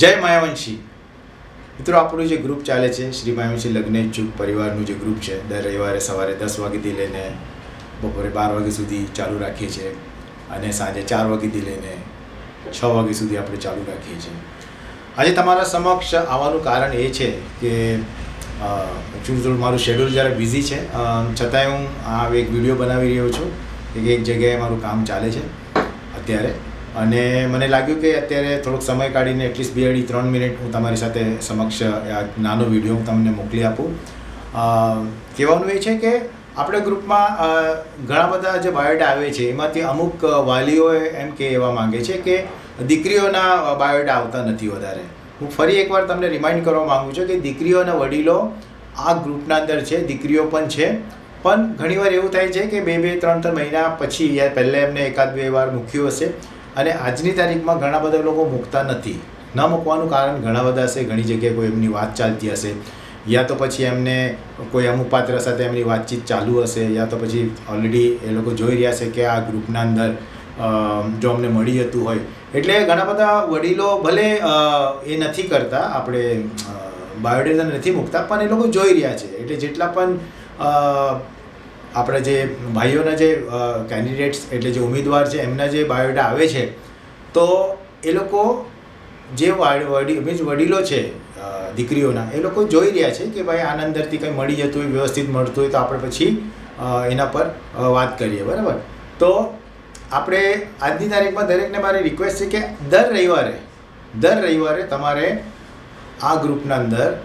જય માયાવંશી. મિત્રો, આપણું જે ગ્રુપ ચાલે છે, શ્રી માયાવંશી લગ્ન ઇચ્છુક પરિવારનું જે ગ્રુપ છે, દર રવિવારે સવારે દસ વાગ્યાથી લઈને બપોરે બાર વાગ્યા સુધી ચાલુ રાખીએ છીએ અને સાંજે ચાર વાગ્યાથી લઈને છ વાગ્યા સુધી આપણે ચાલુ રાખીએ છીએ. આજે તમારા સમક્ષ આવવાનું કારણ એ છે કે થોડું મારું શેડ્યુલ જ્યારે બિઝી છે છતાંય હું આ એક વીડિયો બનાવી રહ્યો છું. કે એક જગ્યાએ મારું કામ ચાલે છે અત્યારે. અને મને લાગ્યું કે અત્યારે થોડોક સમય કાઢીને એટલીસ્ટ બે અઢી, ત્રણ મિનિટ હું તમારી સાથે સમક્ષ, આ નાનો વીડિયો હું તમને મોકલી આપું. કહેવાનું એ છે કે આપણે ગ્રુપમાં ઘણા બધા જે બાયોડા આવે છે, એમાંથી અમુક વાલીઓએ એમ કહેવા માંગે છે કે દીકરીઓના બાયોડા આવતા નથી વધારે. હું ફરી એકવાર તમને રિમાઇન્ડ કરવા માગું છું કે દીકરીઓના વડીલો આ ગ્રુપના અંદર છે, દીકરીઓ પણ છે. પણ ઘણીવાર એવું થાય છે કે બે બે, ત્રણ ત્રણ મહિના પછી યા પહેલાં એમને એકાદ બે વાર મૂક્યું હશે. અને આજની તારીખમાં ઘણા બધા લોકો મૂકતા નથી. ન મૂકવાનું કારણ ઘણા બધા હશે, ઘણી જગ્યાએ કોઈ એમની વાત ચાલતી હશે. યા તો પછી એમને કોઈ અમુક પાત્ર સાથે એમની વાતચીત ચાલુ હશે, યા તો પછી ઓલરેડી એ લોકો જોઈ રહ્યા છે કે આ ગ્રુપના અંદર જો અમને મળી જતું હોય. એટલે ઘણા બધા વડીલો ભલે એ નથી કરતા, આપણે બાયોડેટા નથી મૂકતા, પણ એ લોકો જોઈ રહ્યા છે. એટલે જેટલા પણ આપણા જે ભાઈઓના જે કેન્ડિડેટ્સ એટલે જે ઉમેદવાર છે, એમના જે બાયોડેટા આવે છે, તો એ લોકો જે વાડ- means વડીલો છે દીકરીઓના, એ લોકો જોઈ રહ્યા છે કે ભાઈ આના અંદરથી કંઈ મળી જતું હોય, વ્યવસ્થિત મળતું હોય તો આપણે પછી એના પર વાત કરીએ, બરાબર? તો આપણે આજની તારીખમાં દરેકને મારી રિક્વેસ્ટ છે કે દર રવિવારે દર રવિવારે તમારે આ ગ્રુપના અંદર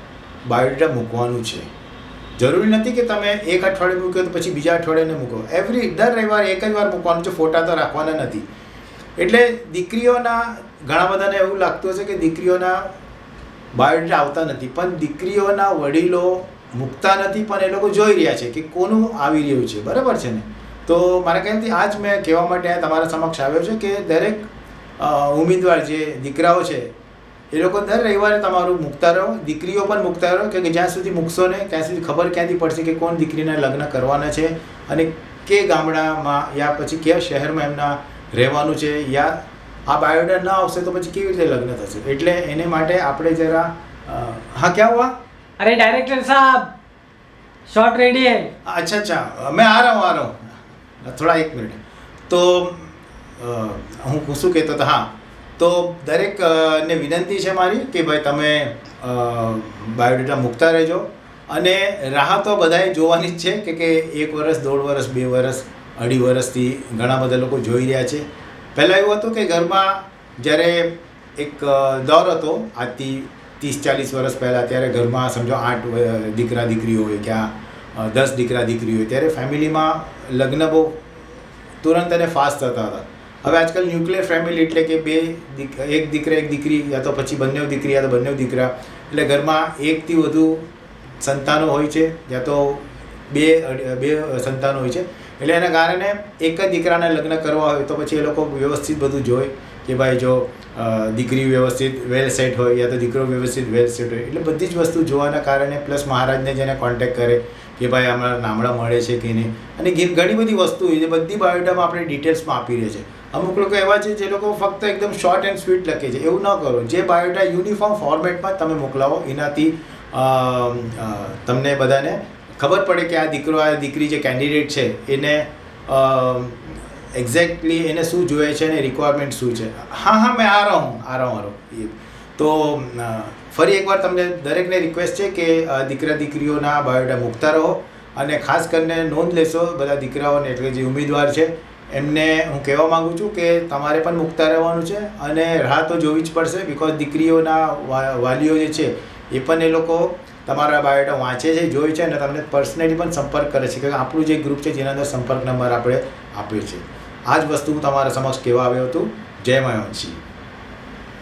બાયોડેટા મૂકવાનું છે. જરૂરી નથી કે તમે એક અઠવાડિયે મૂક્યો તો પછી બીજા અઠવાડિયે મૂકો. એવરી દર રવિવારે એક જ વાર મૂકવાનું છે, ફોટા તો રાખવાના નથી. એટલે દીકરીઓના, ઘણા બધાને એવું લાગતું હશે કે દીકરીઓના બાયોડેટા આવતા નથી. પણ દીકરીઓના વડીલો મૂકતા નથી, પણ એ લોકો જોઈ રહ્યા છે કે કોનું આવી રહ્યું છે. બરાબર છે ને? તો મારા ખ્યાલથી આજ મેં કહેવા માટે તમારા સમક્ષ આવ્યો છે કે દરેક ઉમેદવાર જે દીકરાઓ છે એ લોકો દર રવિવારે તમારું મૂકતા રહો દીકરીઓ પણ મૂકતા રહો કે જ્યાં સુધી મૂકશો ને ત્યાં સુધી ખબર ક્યાંથી પડશે કે કોણ દીકરીના લગ્ન કરવાના છે અને કે ગામડામાં યા પછી કયા શહેરમાં એમના રહેવાનું છે યા આ બાયોડા ના આવશે તો પછી કેવી રીતે લગ્ન થશે? એટલે એને માટે આપણે જરા હા ક્યાં હોવા અરે ડાયરેક્ટર સાહેબ શોર્ટ રેડી હે. અચ્છા અચ્છા મેં આ રહા આ રહા. થોડા એક મિનિટ તો હું પૂછું કહેતો હતો હા. તો દરેક ને વિનંતી છે મારી કે ભાઈ તમે બાયોડેટા મૂકતા રહેજો. અને રાહ તો બધાએ જોવાની જ છે કે કે એક વર્ષ દોઢ વર્ષ બે વર્ષ અઢી વર્ષથી ઘણા બધા લોકો જોઈ રહ્યા છે. પહેલાં એવું હતું કે ઘરમાં જ્યારે એક દોર હતો, આજથી ત્રીસ, ચાલીસ વર્ષ પહેલાં ત્યારે ઘરમાં સમજો આઠ દીકરા દીકરીઓ હોય કે આ દસ દીકરા, દીકરી હોય, ત્યારે ફેમિલીમાં લગ્ન બહુ તુરંત અને ફાસ્ટ થતા હતા. હવે આજકાલ ન્યુક્લિયર ફેમિલી એટલે કે બે એક દીકરા, એક દીકરી, યા તો પછી બંને દીકરી, યા તો બંને દીકરા. એટલે ઘરમાં એકથી વધુ સંતાનો હોય છે, યા તો બે બે સંતાનો હોય છે. એટલે એના કારણે એક જ દીકરાના લગ્ન કરવા હોય તો પછી એ લોકો વ્યવસ્થિત બધું જોઈ કે ભાઈ જો દીકરી વ્યવસ્થિત વેલ સેટ હોય, યા તો દીકરો વ્યવસ્થિત વેલ સેટ હોય. એટલે બધી જ વસ્તુ જોવાના કારણે પ્લસ મહારાજને જેને કોન્ટેક્ટ કરે કે ભાઈ અમારા નામડા મળે છે કે નહીં. અને ગેમ ઘણી બધી વસ્તુ છે બધી બાયોડામાં આપણે ડિટેલ્સમાં આપી રહે છે. અમુક લોકો એવા છે, જે લોકો ફક્ત એકદમ શોર્ટ એન્ડ સ્વીટ લખે છે. એવું ન કરો. જે બાયોડા યુનિફોર્મ ફોર્મેટમાં તમે મોકલાવો, એનાથી તમને બધાને ખબર પડે કે આ દીકરો, આ દીકરી જે કેન્ડિડેટ છે, એને એક્ઝેક્ટલી એને શું જોઈએ છે અને રિક્વાયરમેન્ટ શું છે. હા હા, મેં આ રહું આ રહું આ રહું. તો ફરી એકવાર તમને દરેકને રિક્વેસ્ટ છે કે દીકરા દીકરીઓના બાયોડા મૂકતા રહો અને ખાસ કરીને નોંધ લેશો બધા દીકરાઓને, એટલે જે ઉમેદવાર છે, એમને હું કહેવા માગું છું કે તમારે પણ મૂકતા રહેવાનું છે અને રાહ તો જોવી જ પડશે બિકોઝ દીકરીઓના વાલીઓ જે છે, એ પણ એ લોકો તમારા બાયોડા વાંચે છે જોઈ છે અને તમને પર્સનલી પણ સંપર્ક કરે છે. કે આપણું જે ગ્રુપ છે, જેના અંદર સંપર્ક નંબર આપણે આપ્યો છે. આ જ વસ્તુ હું તમારા સમક્ષ કહેવા આવ્યો હતું. જય માયવંશી